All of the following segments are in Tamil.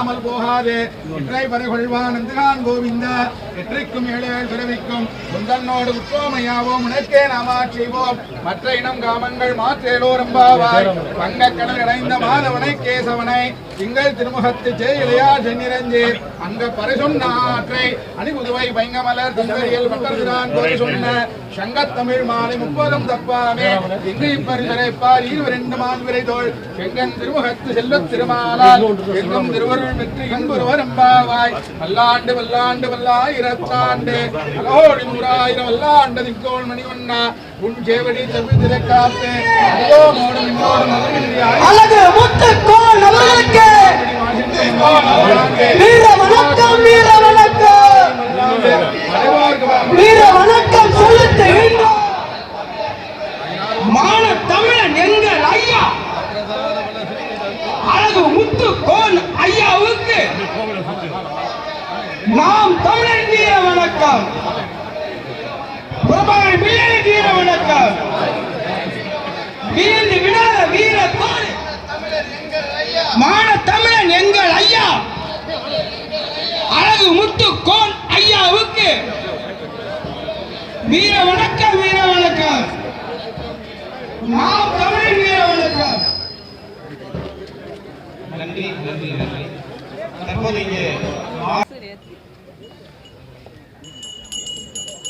அமல் போகாதே. இற்றை வெற்றிக்கும் எற்றைக்கும் ஏழேழ் முந்தன்னோடு உற்றோமையாவோம் உனக்கே நாமா செய்வோம் மற்ற இனம் காமங்கள் மாற்றேலோரம்பாவாய் வங்கக்கடல் இணைந்த மாதவனை கேசவனை திங்கள் திருமுகத்து ஜெயிலையா சென்னிரஞ்சே. அங்க பரிசொன்ன ஆற்றை அணிபுதுவை பைங்கமலர் திங்கரியல் பட்டர்தான் கோரி சொன்ன சங்கத்தமிழ் மாலை முப்பதும் தப்பாமே. இங்கு பரிசரைப்பார் இருவரெண்டு மான்விரை தோள். செங்கன் திருமுகத்து செல்வத் திருமாலால். எங்கும் திருவருள் வெற்றி கண்புருவர் எம்பாவாய் வல்லாண்டு வல்லாண்டு வல்லாயிரத்தாண்டு அலோடி நூறாயிரம் வல்லாண்டு திக்கோள் மணிவண்ணா உன் சேவடி செவ்வி திரைக்காத்து. அதோ மோடும் இன்னோடும் மதுமில்லியாய் அழகு முத்துக்கோள் அவர்களுக்கு வீர வணக்கம் வீர வணக்கம் வீர வணக்கம் மான தமிழன் எங்கள் ஐயா. அழகு ஐயாவுக்கு நாம் தமிழன் வீர வணக்கம் பிரபாகர் பிள்ளை வீர வணக்கம் வீழ்ந்து விடாத வீர மான தமிழன் எங்கள் ஐயா அழகு முத்து கோன் ஐயாவுக்கு வீர வணக்கம் வீர வணக்கம். நாம் தமிழன் வீர வணக்கம். நன்றி நன்றி நன்றி. தற்போது இங்கே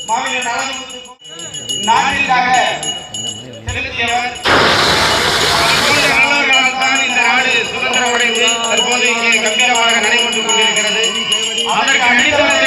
மாநில நாட்டிற்காக செலுத்தியவர் தான் இந்த நாடு தற்போது இங்கே கம்பீரமாக நடைபெற்றுக் கொண்டிருக்கிறது. அதற்கு அடித்தவர்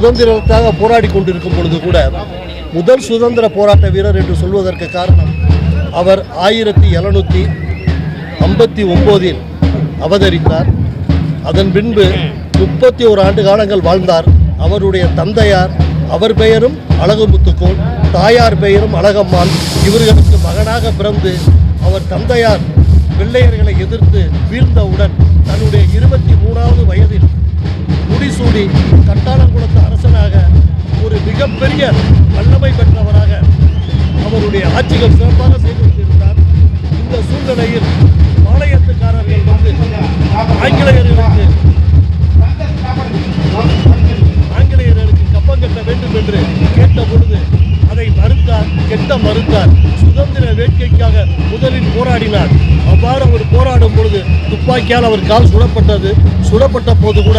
சுதந்திரத்துக்காக போராடி கொண்டிருக்கும் பொழுது கூட முதல் சுதந்திர போராட்ட வீரர் என்று சொல்வதற்கு காரணம் அவர் ஆயிரத்தி எழுநூற்றி ஐம்பத்தி ஒம்போதில் அவதரித்தார். அதன் பின்பு முப்பத்தி ஒரு ஆண்டு காலங்கள் வாழ்ந்தார். அவருடைய தந்தையார் அவர் பெயரும் அழகுமுத்துக்கோள் தாயார் பெயரும் அழகம்மாள். இவர்களுக்கு மகனாக பிறந்து அவர் தந்தையார் வெள்ளையர்களை எதிர்த்து வீழ்ந்தவுடன் தன்னுடைய இருபத்தி மூணாவது வயதில் முடிசூடி கட்டாளங்குளத்து அரசனாக ஒரு மிகப்பெரிய வல்லமை பெற்றவராக அவருடைய ஆட்சிகள் சிறப்பாக செய்து கொண்டிருந்தார். இந்த சூழ்நிலையில் பாளையத்துக்காரர்கள் வந்து ஆங்கிலேயர்களுக்கு ஆங்கிலேயர்களுக்கு கப்பம் கட்ட வேண்டும் என்று கேட்ட பொழுது அதை மறுத்தார் கெட்ட மறுத்தார். சுதந்திர வேட்கைக்காக முதலில் போராடினார். அவ்வாறு அவர் போராடும் பொழுது துப்பாக்கியால் அவர் கால் சுடப்பட்டது. சுடப்பட்ட போது கூட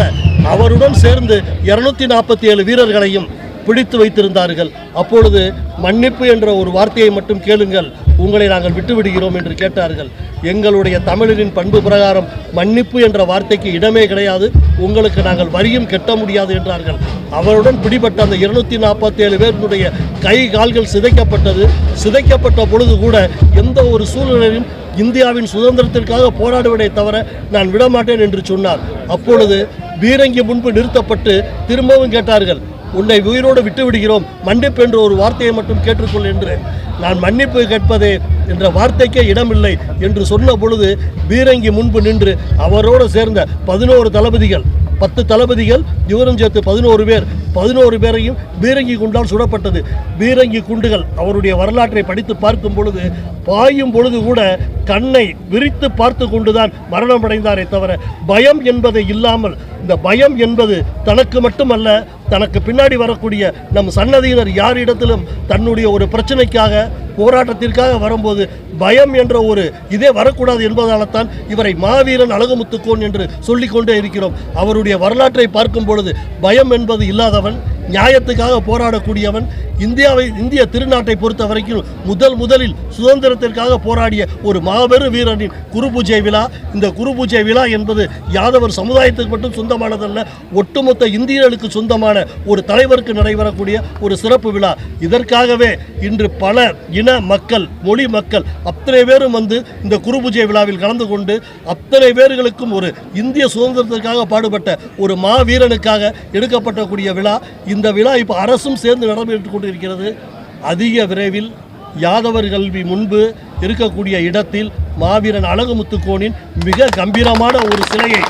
அவருடன் சேர்ந்து இருநூத்தி நாற்பத்தி ஏழு வீரர்களையும் பிடித்து வைத்திருந்தார்கள். அப்பொழுது மன்னிப்பு என்ற ஒரு வார்த்தையை மட்டும் கேளுங்கள். உங்களை நாங்கள் விட்டுவிடுகிறோம் என்று கேட்டார்கள். எங்களுடைய தமிழரின் பண்பு பிரகாரம் மன்னிப்பு என்ற வார்த்தைக்கு இடமே கிடையாது. உங்களுக்கு நாங்கள் வரியும் கெட்ட முடியாது என்றார்கள். அவருடன் பிடிபட்ட அந்த இருநூத்தி நாற்பத்தி ஏழு பேருடைய கை கால்கள் சிதைக்கப்பட்டது. சிதைக்கப்பட்ட பொழுது கூட எந்த ஒரு சூழ்நிலையிலும் இந்தியாவின் சுதந்திரத்திற்காக போராடுவதை தவிர நான் விடமாட்டேன் என்று சொன்னார். அப்பொழுது பீரங்கி முன்பு நிறுத்தப்பட்டு திரும்பவும் கேட்டார்கள் உன்னை உயிரோடு விட்டு விடுகிறோம் மன்னிப்பு என்ற ஒரு வார்த்தையை மட்டும் கேட்டுக்கொள் என்று நான் மன்னிப்பு கேட்பதே என்ற வார்த்தைக்கே இடமில்லை என்று சொன்ன பொழுது பீரங்கி முன்பு நின்று அவரோடு சேர்ந்த பதினோரு தளபதிகள் பத்து தளபதிகள் இவரும் சேர்த்து பதினோரு பேர் பதினோரு பேரையும் பீரங்கி குண்டால் சுடப்பட்டது. பீரங்கி குண்டுகள் அவருடைய வரலாற்றை படித்து பார்க்கும் பொழுது பாயும் பொழுது கூட கண்ணை விரித்து பார்த்து கொண்டுதான் மரணமடைந்தாரே தவிர பயம் என்பதை இல்லாமல் இந்த பயம் என்பது தனக்கு மட்டுமல்ல தனக்கு பின்னாடி வரக்கூடிய நம் சன்னதியினர் யாரிடத்திலும் தன்னுடைய ஒரு பிரச்சனைக்காக போராட்டத்திற்காக வரும்போது பயம் என்ற ஒரு இதே வரக்கூடாது என்பதால தான் இவரை மாவீரன் அழகுமுத்துக்கோன் என்று சொல்லிக்கொண்டே இருக்கிறோம். அவருடைய வரலாற்றை பார்க்கும் பொழுது பயம் என்பது இல்லாதவன் நியாயத்துக்காக போராடக்கூடியவன் இந்தியாவை இந்திய திருநாட்டை பொறுத்த வரைக்கும் முதல் முதலில் சுதந்திரத்திற்காக போராடிய ஒரு மாபெரும் வீரனின் குரு பூஜை விழா. இந்த குரு பூஜை விழா என்பது யாதவர் சமுதாயத்துக்கு மட்டும் சொந்தமானதல்ல ஒட்டுமொத்த இந்தியர்களுக்கு சொந்தமான ஒரு தலைவருக்கு நடைபெறக்கூடிய ஒரு சிறப்பு விழா. இதற்காகவே இன்று பல இன மக்கள் மொழி மக்கள் அத்தனை பேரும் வந்து இந்த குரு பூஜை விழாவில் கலந்து கொண்டு அத்தனை பேர்களுக்கும் ஒரு இந்திய சுதந்திரத்திற்காக பாடுபட்ட ஒரு மாவீரனுக்காக எடுக்கப்பட்டக்கூடிய விழா. இந்த விழா இப்போ அரசும் சேர்ந்து நடைபெற்று கொண்டிருக்கிறது. அதிக விரைவில் யாதவர் கல்வி முன்பு இருக்கக்கூடிய இடத்தில் மாவீரன் அழகுமுத்துக்கோனின் மிக கம்பீரமான ஒரு சிலையை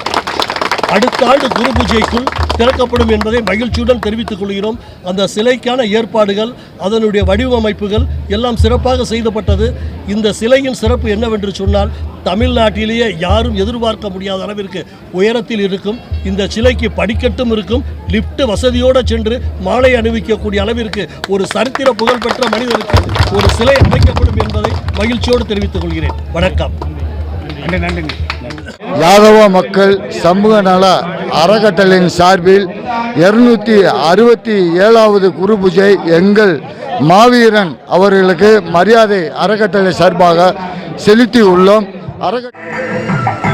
அடுத்த ஆண்டு குரு பூஜைக்குள் திறக்கப்படும் என்பதை மகிழ்ச்சியுடன் தெரிவித்துக் கொள்கிறோம். அந்த சிலைக்கான ஏற்பாடுகள் அதனுடைய வடிவமைப்புகள் எல்லாம் சிறப்பாக செய்தப்பட்டது. இந்த சிலையின் சிறப்பு என்னவென்று சொன்னால் தமிழ்நாட்டிலேயே யாரும் எதிர்பார்க்க முடியாத அளவிற்கு உயரத்தில் இருக்கும் இந்த சிலைக்கு படிக்கட்டும் இருக்கும் லிப்ட் வசதியோடு சென்று மாலை அணிவிக்கக்கூடிய அளவிற்கு ஒரு சரித்திர புகழ்பெற்ற மனிதருக்கு ஒரு சிலை அமைக்கப்படும் என்பதை மகிழ்ச்சியோடு தெரிவித்துக் கொள்கிறேன். வணக்கம். நன்றி நன்றிங்க. யாதவ மக்கள் சமூக நல அறக்கட்டளையின் சார்பில் இருநூத்தி அறுபத்தி ஏழாவது குரு பூஜை எங்கள் மாவீரன் அவர்களுக்கு மரியாதை அறக்கட்டளை சார்பாக செலுத்தி உள்ளோம். அறக்கட்டளை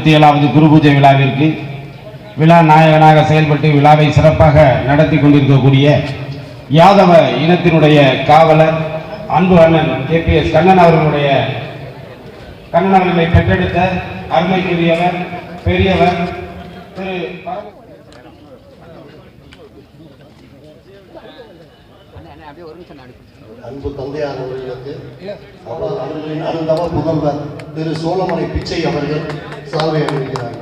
அறுபத்தி ஏழாவது குரு பூஜை விழாவிற்கு விழா நாயகனாக செயல்பட்டு விழாவை சிறப்பாக நடத்தி கொண்டிருக்கக்கூடிய யாதவ இனத்தினுடைய காவலர் அன்பு அண்ணன் கே. பி. எஸ். கண்ணன் அவர்களுடைய கண்ணன் அவர்களை பெற்றெடுத்த அருமைக்குரியவர் பெரியவர் திரு அப்படியே ஒரு பரம- அன்பு தந்தையார் அவர்களுக்கு அவர் அவர்களின் அருந்தவ முதல்வர் திரு சோழமலை பிச்சை அவர்கள் சால்வை அணிவிக்கிறார்.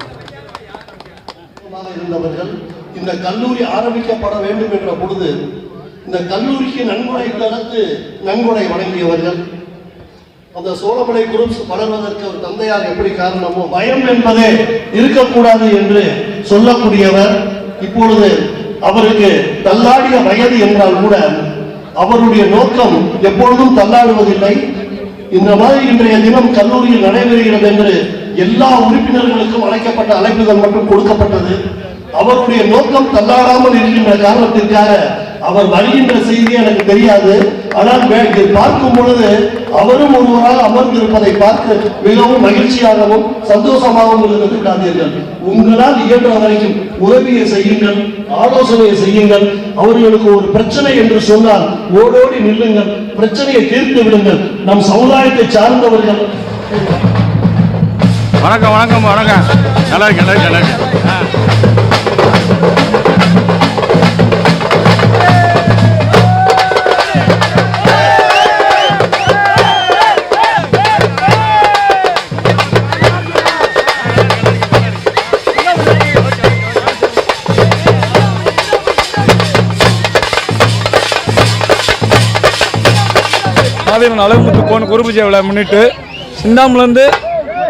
இருந்தவர்கள் இந்த கல்லூரி ஆரம்பிக்கப்பட வேண்டும் என்ற பொழுது இந்த கல்லூரிக்கு நன்கொடை தடுத்து நன்கொடை வழங்கியவர்கள் அந்த சோழமலை குரூப்ஸ் வளர்வதற்கு ஒரு தந்தையார் எப்படி காரணமோ பயம் என்பதே இருக்கக்கூடாது என்று சொல்லக்கூடியவர் இப்பொழுது அவருக்கு தள்ளாடிய வயது என்றால் கூட அவருடைய நோக்கம் எப்பொழுதும் தள்ளாடுவதில்லை. இந்த மாதிரி இன்றைய தினம் கல்லூரியில் நடைபெறுகிறது என்று எல்லா உறுப்பினர்களுக்கும் அழைக்கப்பட்ட அழைப்புகள் மட்டும் கொடுக்கப்பட்டது. அவருடைய நோக்கம் தள்ளாடாமல் இருக்கின்ற காரணத்திற்காக அவர் வருகின்ற செய்தி எனக்கு தெரியாது. ஆனால் இதை பார்க்கும் பொழுது அவரும் ஒருவராக அமர்ந்திருப்பதை பார்த்து மிகவும் மகிழ்ச்சியாகவும் சந்தோஷமாகவும் இருந்தது காந்தீர்கள் உங்களால் இயன்ற வரைக்கும் உதவியை செய்யுங்கள் ஆலோசனையை செய்யுங்கள். அவர்களுக்கு ஒரு பிரச்சனை என்று சொன்னால் ஓடோடி நில்லுங்கள் பிரச்சனையை தீர்த்து விடுங்கள். நம் சமுதாயத்தை சார்ந்தவர்கள். வணக்கம் வணக்கம் வணக்கம். நல்லா இருக்கு நல்லா இருக்கு நல்லா இருக்கு மாவீரன் அழகுமுத்து கோன் குருபூஜை விழா முன்னிட்டு சிந்தாமலேருந்து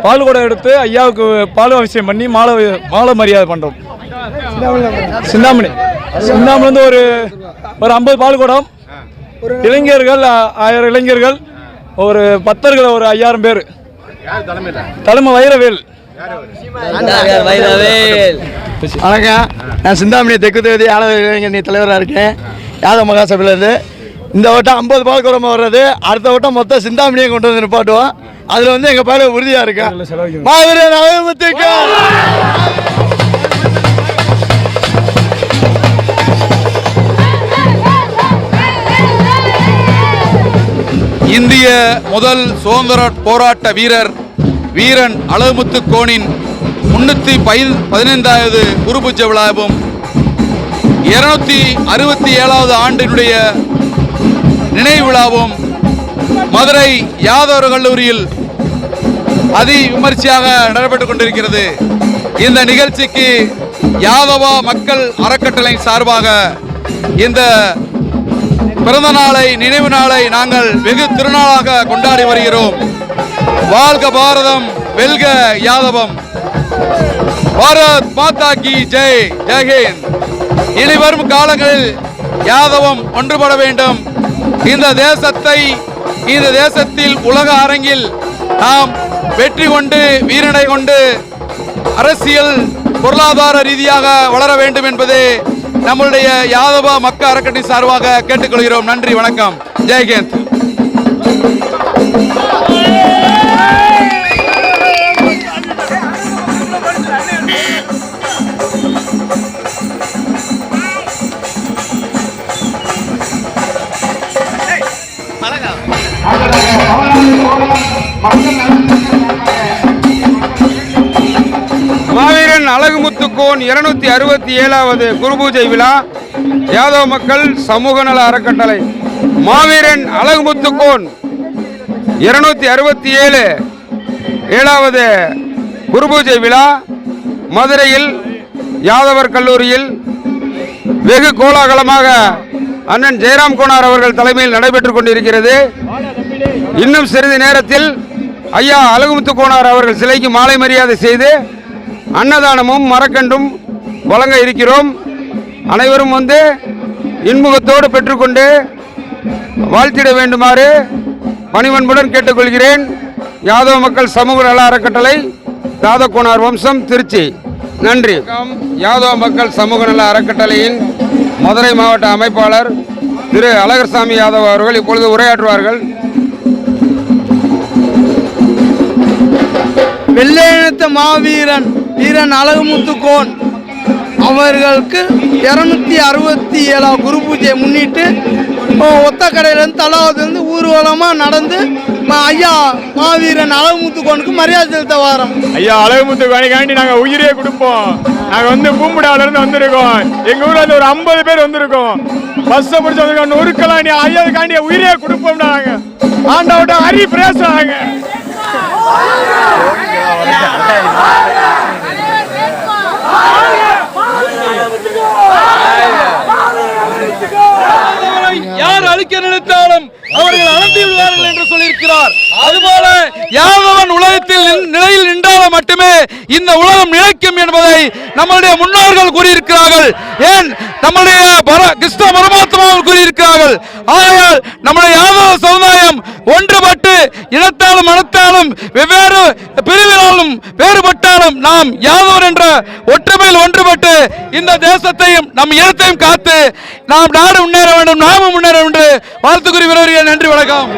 பால் எடுத்து ஐயாவுக்கு பால் அவசியம் பண்ணி மாலை மாலை மரியாதை பண்ணுறோம் சிந்தாமணி. சிந்தாமலேருந்து ஒரு ஒரு ஐம்பது பால் குடம் இளைஞர்கள் ஆயிரம் இளைஞர்கள் ஒரு பத்தர்கள் ஒரு ஐயாயிரம் பேர். தலைமை வைரவேல். வணக்கம். நான் சிந்தாமணி தெற்கு தொகுதி ஆள இளைஞரணி தலைவராக இருக்கேன். யாதவ மகாசபையிலேருந்து இந்த வட்டம் ஐம்பது பால் குடம்பு வர்றது அடுத்த வட்டம் மொத்தம் சிந்தாமணியை கொண்டு வந்து நிப்பாட்டுவோம். அதில் வந்து எங்கள் பேர் உறுதியாக மாவீரன் அழகுமுத்துக்கு இந்திய முதல் சுதந்திர போராட்ட வீரர் வீரன் அழகுமுத்து கோனின் முன்னூற்றி பதினைந்தாவது குருபூஜை விழாவும் இருநூத்தி அறுபத்தி ஏழாவது ஆண்டினுடைய நினைவு விழாவும் மதுரை யாதவர் கல்லூரியில் அதி விமர்சையாக நடைபெற்றுக் கொண்டிருக்கிறது. இந்த நிகழ்ச்சிக்கு யாதவா மக்கள் அறக்கட்டளை சார்பாக இந்த பிறந்த நாளை நினைவு நாளை நாங்கள் வெகு திருநாளாக கொண்டாடி வருகிறோம். வாழ்க பாரதம் வெல்க யாதவம். பாரத் மாதா கி ஜெய். ஜெய்ஹிந்த் இனி வரும் காலங்களில் யாதவம் ஒன்றுபட வேண்டும். இந்த தேசத்தை இந்த தேசத்தில் உலக அரங்கில் நாம் வெற்றி கொண்டு வீரனை கொண்டு அரசியல் பொருளாதார ரீதியாக வளர வேண்டும் என்பதே நம்முடைய யாதவ மக்க அறக்கட்டளை சார்பாக கேட்டுக்கொள்கிறோம். நன்றி வணக்கம். ஜெயகேந்த் அழகுமுத்துக்கோன் இருநூத்தி அறுபத்தி ஏழாவது குருபூஜை விழா யாதவ மக்கள் சமூக நல அறக்கட்டளை மாவீரன் அழகுமுத்துக்கோன் இருநூத்தி அறுபத்தி ஏழு ஏழாவது குருபூஜை விழா மதுரையில் யாதவர் கல்லூரியில் வெகு கோலாகலமாக அண்ணன் ஜெயராம் கோனார் அவர்கள் தலைமையில் நடைபெற்றுக் கொண்டிருக்கிறது. இன்னும் சிறிது நேரத்தில் ஐயா அழகுமுத்து கோனார் அவர்கள் சிலைக்கு மாலை மரியாதை செய்து அன்னதானமும் மரக்கண்டும் வழங்க இருக்கிறோம். அனைவரும் வந்து இன்முகத்தோடு பெற்றுக்கொண்டு வாழ்த்திட வேண்டுமாறு பணிவன்புடன் கேட்டுக்கொள்கிறேன். யாதவ மக்கள் சமூக நல அறக்கட்டளை தாதக்கோனார் வம்சம் திருச்சி. நன்றி. யாதவ மக்கள் சமூக நல அறக்கட்டளையின் மதுரை மாவட்ட அமைப்பாளர் திரு அழகர்சாமி யாதவ் அவர்கள் இப்பொழுது உரையாற்றுவார்கள். வெள்ளையனத்த மாவீரன். வீரன் அழகுமுத்துக்கோன் அவர்களுக்கு இரநூத்தி அறுபத்தி ஏழாம் குரு பூஜையை முன்னிட்டு ஒத்த கடையிலேருந்து தலாவதுலேருந்து ஊர்வலமாக நடந்து ஐயா மாவீரன் அழகுமுத்துக்கோனுக்கு மரியாதை செலுத்த வாரம். ஐயா அழகுமுத்து வேலைக்காண்டி நாங்கள் உயிரே கொடுப்போம். நாங்கள் வந்து பூம்புடாவிலேருந்து வந்திருக்கோம். எங்கள் ஊரில் இருந்து ஒரு ஐம்பது பேர் வந்திருக்கோம். பஸ்ஸை பிடிச்சு வந்திருக்கோம். நொறுக்கலாம் நீ ஐயாவுக்காண்டி உயிரே கொடுப்போம் நாங்கள் ஆண்டவட்ட ஹரி பிரேசாங்க யார் அழிக்க நினைத்தாலும் அவர்கள் அழந்து விடுவார்கள் என்று சொல்லியிருக்கிறார். அதுபோல யாதவன் உலகத்தில் நிலையில் நின்றாலும் மட்டுமே இந்த உலகம் நிலைக்கும் என்பதை நம்மளுடைய முன்னோர்கள் கூறியிருக்கிறார்கள். ஏன்? நம்முடைய பர- கிருஷ்ண பரமாத்மாவும் கூறியிருக்கிறார்கள். ஆகையால் நம்முடைய யாதவ ஒன்றுபட்டு இனத்தாலும் மனத்தாலும் வெவ்வேறு பிரிவினாலும் வேறுபட்டாலும் நாம் யாதவர் என்ற ஒற்றுமையில் ஒன்றுபட்டு இந்த தேசத்தையும் நம் இனத்தையும் காத்து நாம் நாடு முன்னேற வேண்டும் நாமும் முன்னேற வேண்டும் என்று வாழ்த்துக்குறி வீரர்கள் நன்றி வணக்கம்.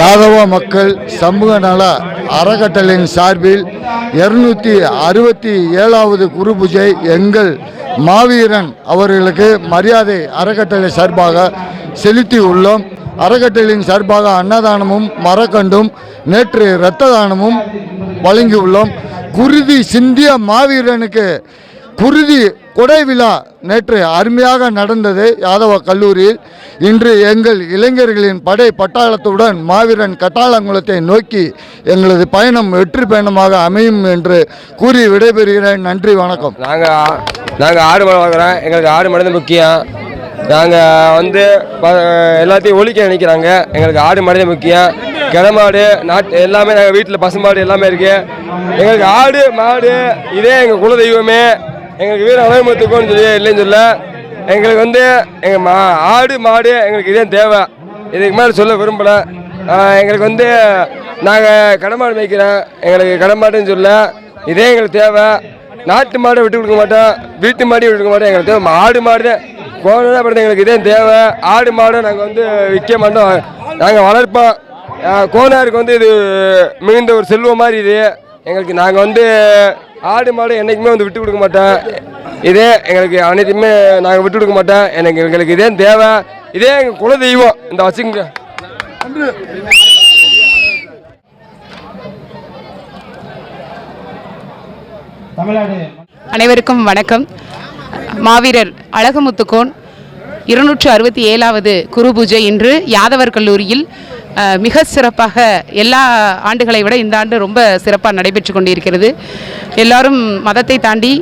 யாதவ மக்கள் சமூக நல அறக்கட்டளையின் சார்பில் இருநூத்தி அறுபத்தி ஏழாவது குரு பூஜை எங்கள் மாவீரன் அவர்களுக்கு மரியாதை அறக்கட்டளை சார்பாக செலுத்தி உள்ளோம். அறக்கட்டளையின் சார்பாக அன்னதானமும் மரக்கண்டும் நேற்று இரத்த தானமும் வழங்கியுள்ளோம். குருதி சிந்திய மாவீரனுக்கு குருதி கொடை விழா நேற்று அருமையாக நடந்தது. யாதவ கல்லூரியில் இன்று எங்கள் இளைஞர்களின் படை பட்டாளத்துடன் மாவீரன் கட்டாளங்குளத்தை நோக்கி எங்களது பயணம் வெற்றி பயணமாக அமையும் என்று கூறி விடைபெறுகிறேன். நன்றி வணக்கம். நாங்கள் நாங்கள் ஆடு மாடு வளர்க்குறோம் எங்களுக்கு ஆடு மாடு முக்கியம். நாங்கள் வந்து எல்லாத்தையும் ஒழிக்க நினைக்கிறாங்க. எங்களுக்கு ஆடு மாடு தான் முக்கியம். கிடமாடு நாட்டு எல்லாமே நாங்கள் வீட்டில் பசுமாடு எல்லாமே இருக்குது எங்களுக்கு ஆடு மாடு இதே எங்கள் குலதெய்வமே. எங்களுக்கு வீர அலைமுத்துக்கும்னு சொல்லி இல்லைன்னு சொல்ல. எங்களுக்கு வந்து எங்கள் மா ஆடு மாடு எங்களுக்கு இதே தேவை. இதுக்கு மேலே சொல்ல விரும்பலை. எங்களுக்கு வந்து நாங்கள் கடமாடு மேய்க்கிறோம். எங்களுக்கு கடமாடுன்னு சொல்ல. இதே எங்களுக்கு தேவை. நாட்டு மாடை விட்டு கொடுக்க மாட்டோம். வீட்டு மாடி விட்டு கொடுக்க மாட்டோம். எங்களுக்கு தேவை. ஆடு மாடு கோணம் தான் படுத்து எங்களுக்கு இதே தேவை. ஆடு மாடு நாங்கள் வந்து விற்க மாட்டோம். நாங்கள் வளர்ப்போம். கோனாருக்கு வந்து இது மிகுந்த ஒரு செல்வம் மாதிரி இது. எங்களுக்கு நாங்கள் வந்து ஆடு மாடு என்றைக்குமே வந்து விட்டு கொடுக்க மாட்டோம். இதே எங்களுக்கு அனைத்துமே நாங்கள் விட்டு கொடுக்க மாட்டோம். எனக்கு எங்களுக்கு இதே தேவை. இதே எங்கள் குலதெய்வம் இந்த வச்சுங்க அனைவருக்கும் வணக்கம். மாவீரர் அழகமுத்துக்கோன் இருநூற்று அறுபத்தி ஏழாவது குரு பூஜை இன்று யாதவர் கல்லூரியில் மிக சிறப்பாக எல்லா ஆண்டுகளை விட இந்த ஆண்டு ரொம்ப சிறப்பாக நடைபெற்று கொண்டிருக்கிறது. எல்லாரும் மதத்தை தாண்டி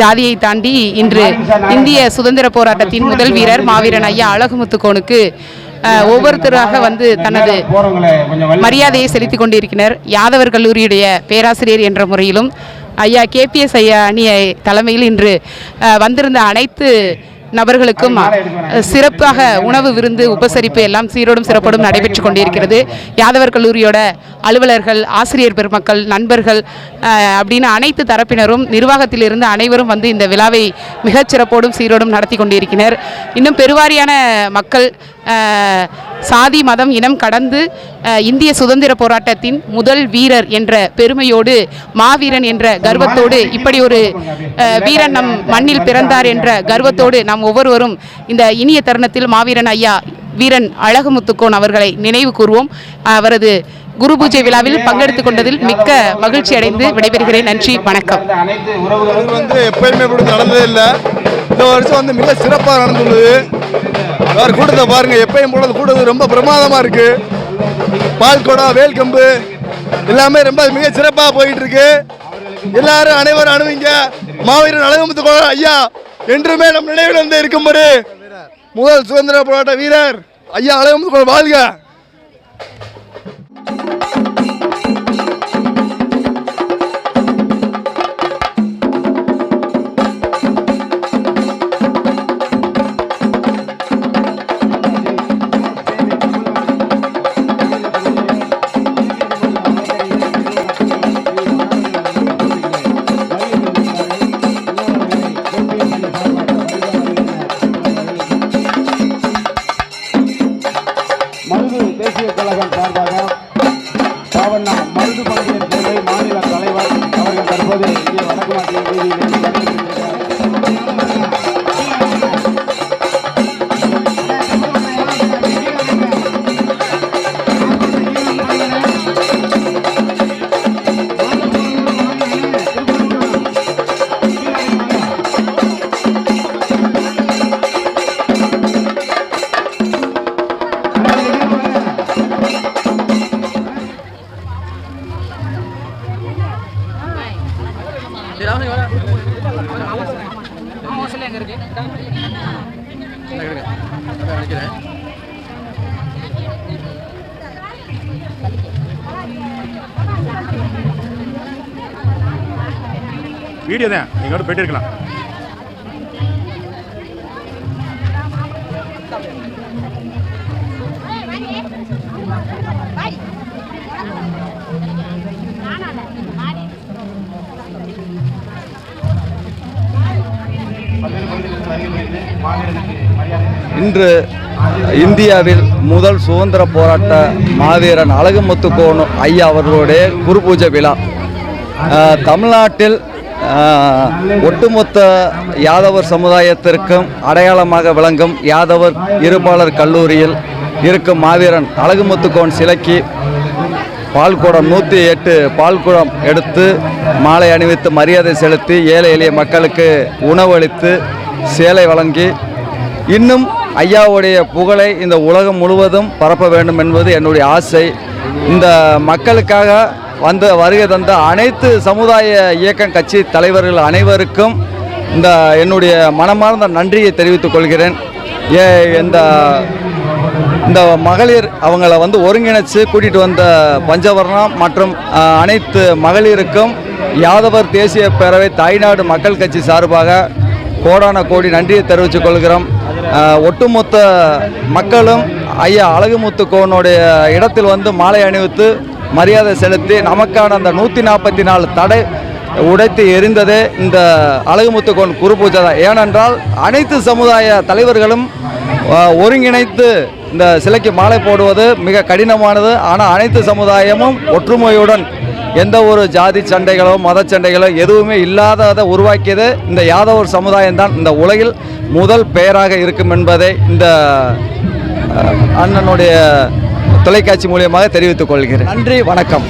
ஜாதியை தாண்டி இன்று இந்திய சுதந்திர போராட்டத்தின் முதல் வீரர் மாவீரன் ஐயா அழகுமுத்துக்கோனுக்கு ஒவ்வொருத்தராக வந்து தனது மரியாதையை செலுத்திக் கொண்டிருக்கிறார். யாதவர் கல்லூரியுடைய பேராசிரியர் என்ற முறையிலும் ஐயா கேபிஎஸ் ஐயா அணி தலைமையில் இன்று வந்திருந்த அனைத்து நபர்களுக்கும் சிறப்பாக உணவு விருந்து உபசரிப்பு எல்லாம் சீரோடும் சிறப்போடும் நடைபெற்று கொண்டிருக்கிறது. யாதவர் கல்லூரியோட அலுவலர்கள் ஆசிரியர் பெருமக்கள் நண்பர்கள் அப்படின்னு அனைத்து தரப்பினரும் நிர்வாகத்தில் இருந்து அனைவரும் வந்து இந்த விழாவை மிகச் சிறப்போடும் சீரோடும் நடத்தி கொண்டிருக்கிறார். இன்னும் பெருவாரியான மக்கள் சாதி மதம் இனம் கடந்து இந்திய சுதந்திர போராட்டத்தின் முதல் வீரர் என்ற பெருமையோடு மாவீரன் என்ற கர்வத்தோடு இப்படி ஒரு வீரன் நம் மண்ணில் பிறந்தார் என்ற கர்வத்தோடு நாம் ஒவ்வொருவரும் இந்த இனிய தருணத்தில் மாவீரன் ஐயா வீரன் அழகுமுத்துக்கோன் அவர்களை நினைவு கூறுவோம் அவரது குரு பூஜை விழாவில் பங்கெடுத்துக் கொண்டதில் மிக்க மகிழ்ச்சி அடைந்து விடைபெறுகிறேன். நன்றி வணக்கம். இது வந்து எப்பயுமே இப்படி நடந்ததே இல்லை. இந்த வருஷம் வந்து மிக சிறப்பாக நடந்துள்ளது. வேறு கூட்டத்தை பாருங்க. எப்பயும் போல கூட்டது ரொம்ப பிரமாதமா இருக்கு. பால் வேல்கம்பு எல்லாமே ரொம்ப மிக சிறப்பாக போயிட்டு இருக்கு எல்லாரும் அனைவரும் அணுவிங்க மாவீரன் அழகமுத்து ஐயா என்றுமே நம் நினைவில் வந்து இருக்கும்படி. முதல் சுதந்திர போராட்ட வீரர் ஐயா அழகமுத்து வாழ்க. வீடியோ தான். எங்கோட போயிட்டு இருக்கலாம். இன்று இந்தியாவில் முதல் சுதந்திர போராட்ட மாவீரன் அழகுமுத்துக்கோன் ஐயா அவர்களுடைய குரு பூஜை விழா. தமிழ்நாட்டில் ஒட்டுமொத்த யாதவர் சமுதாயத்திற்கும் அடையாளமாக விளங்கும் யாதவர் இருபாளர் கல்லூரியில் இருக்கும் மாவீரன் அழகுமுத்துக்கோன் சிலைக்கு பால்குடம் நூற்றி எட்டு பால்குடம் எடுத்து மாலை அணிவித்து மரியாதை செலுத்தி ஏழை எளிய மக்களுக்கு உணவளித்து சேலை வழங்கி இன்னும் ஐயாவுடைய புகழை இந்த உலகம் முழுவதும் பரப்ப வேண்டும் என்பது என்னுடைய ஆசை. இந்த மக்களுக்காக வந்த வருகை தந்த அனைத்து சமுதாய இயக்கம் கட்சி தலைவர்கள் அனைவருக்கும் இந்த என்னுடைய மனமார்ந்த நன்றியை தெரிவித்துக் கொள்கிறேன். ஏ இந்த இந்த மகளிர் அவங்கள வந்து ஒருங்கிணைச்சு கூட்டிகிட்டு வந்த பஞ்சவர்ணம் மற்றும் அனைத்து மகளிருக்கும் யாதவர் தேசிய பேரவை தாய்நாடு மக்கள் கட்சி சார்பாக கோடான கோடி நன்றியை தெரிவித்துக் கொள்கிறோம். ஒட்டுமொத்த மக்களும் ஐயா அழகுமுத்து கோனுடைய இடத்தில் வந்து மாலை அணிவித்து மரியாதை செலுத்தி நமக்கான அந்த நூற்றி நாற்பத்தி நாலு தடை உடைத்து எரிந்ததே இந்த அழகுமுத்துக்கோன் குரு பூஜை தான். ஏனென்றால் அனைத்து சமுதாய தலைவர்களும் ஒருங்கிணைத்து இந்த சிலைக்கு மாலை போடுவது மிக கடினமானது. ஆனால் அனைத்து சமுதாயமும் ஒற்றுமையுடன் எந்த ஒரு ஜாதி சண்டைகளோ மத சண்டைகளோ எதுவுமே இல்லாததை உருவாக்கியது இந்த யாதவர் சமுதாயம் தான் இந்த உலகில் முதல் பெயராக இருக்கும் என்பதை இந்த அண்ணனுடைய தொலைக்காட்சி மூலியமாக தெரிவித்துக் கொள்கிறேன். நன்றி வணக்கம்.